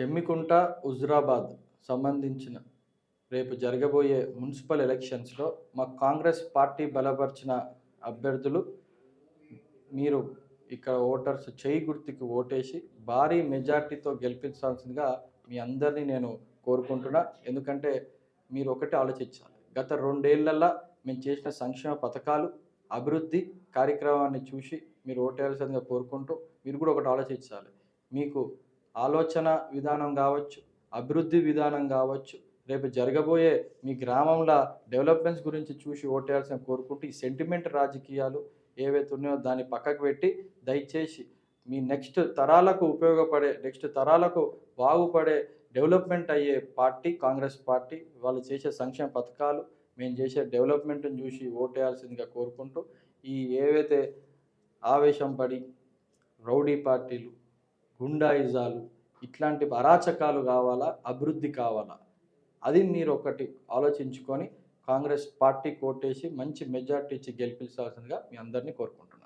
చెమ్మికుంట హుజురాబాద్ సంబంధించిన రేపు జరగబోయే మున్సిపల్ ఎలక్షన్స్లో మా కాంగ్రెస్ పార్టీ బలపరిచిన అభ్యర్థులు మీరు ఇక్కడ ఓటర్స్ చేయి గుర్తుకి ఓటేసి భారీ మెజార్టీతో గెలిపించాల్సిందిగా మీ అందరినీ నేను కోరుకుంటున్నా. ఎందుకంటే మీరు ఒకటి ఆలోచించాలి. గత రెండేళ్ళలో మేము చేసిన సంక్షేమ పథకాలు అభివృద్ధి కార్యక్రమాన్ని చూసి మీరు ఓటేయాల్సిందిగా కోరుకుంటూ మీరు కూడా ఒకటి ఆలోచించాలి. మీకు ఆలోచన విధానం కావచ్చు అభివృద్ధి విధానం కావచ్చు రేపు జరగబోయే మీ గ్రామంలో డెవలప్మెంట్స్ గురించి చూసి ఓటేయాల్సిన కోరుకుంటూ ఈ సెంటిమెంట్ రాజకీయాలు ఏవైతే ఉన్నాయో దాన్ని పక్కకు పెట్టి దయచేసి మీ నెక్స్ట్ తరాలకు ఉపయోగపడే నెక్స్ట్ తరాలకు బాగుపడే డెవలప్మెంట్ అయ్యే పార్టీ కాంగ్రెస్ పార్టీ వాళ్ళు చేసే సంక్షేమ పథకాలు మేము చేసే డెవలప్మెంట్ని చూసి ఓటేయాల్సిందిగా కోరుకుంటూ ఈ ఏవైతే ఆవేశం పడి రౌడీ పార్టీలు గుండాయిజాలు ఇట్లాంటి అరాచకాలు కావాలా అభివృద్ధి కావాలా? అది మీరు ఒకటి ఆలోచించుకొని కాంగ్రెస్ పార్టీ కోటేసి మంచి మెజార్టీ ఇచ్చి గెలిపించాల్సిందిగా మీ అందరినీ కోరుకుంటున్నాను.